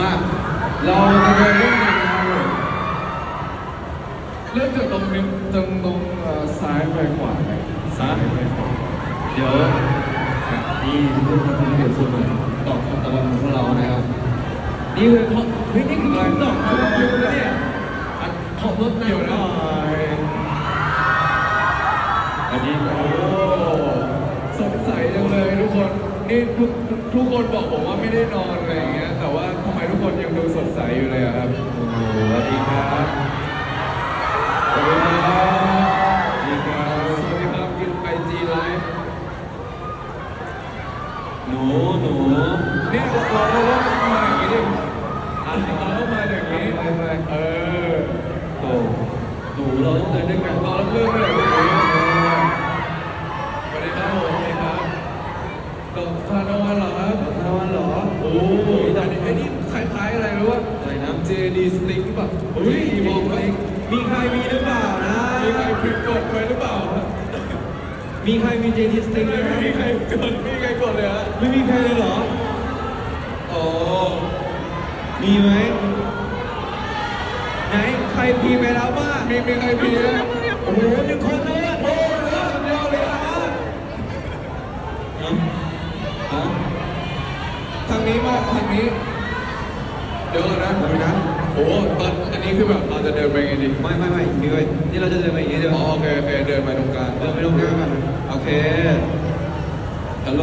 มาเราจะเดินเรื่องกันนะครับเริ่มจากตรงนี้ตรงตรงเอ่อซ้ายไปขวาไปซ้ายไปขวาเดี๋ยวนี่ทุกคนเปลี่ยนส่วนเลยตอบคำตอบของพวกเรานะครับนี่คือเขาเฮ้ยนี่คือคำตอบของเราเนี่ยอะขอบรถหน่อยเดี๋ยวหนะน่อยอันนี้โอ้สงสัยจังเลยทุกคนนี่ทุกทุกคนบอกผมว่าไม่ได้นอนอะไรอย่างเงี้ย ยังสดใสอยู่เลยอะครับโอ้โหสวัสดีครับ สวัสดีครับสวัสดีครับ สวัสดีครับกินไอจีไลฟ์หนูหนูเนี่ยเราเราต้องมาอย่างนี้ดิเราต้องมาอย่างนี้ไปไปเออโตหนูเราต้องเดินด้วยกันเราต้องเริ่มเลยแบบนี้สวัสดีครับผมสวัสดีครับดอกทานตะวัน นะ JD Stick หรือเปล่าเฮ้ยมองไปมีใครมีหรือเปล่านะมีใครพิมพ์กดไปหรือเปล่าฮะมีใครมีเจทีสติ๊กไหมไม่มีใครกดไม่มีใครกดเลยฮะไม่มีใครเลยเหรอโอ้มีไหมไหนใครพีไปแล้วบ้างมีมีใครพิมพ์ไหมโอ้โหหนึ่งคนเลยโอ้ยสุดยอดเลยฮะฮะฮะทางนี้มาทางนี้ เดี๋ยวก่อนนะทำไมนะ โอ้ตอนอันนี้คือแบบเราจะเดินไปไงดีไม่ไม่ไม่มีไว้นี่เราจะเดินไปอย่างนี้เดี๋ยวอ๋อโอเคโอเคเดินไปตรงกลางเดินไปตรงหน้ากันโอเค ฮัลโหล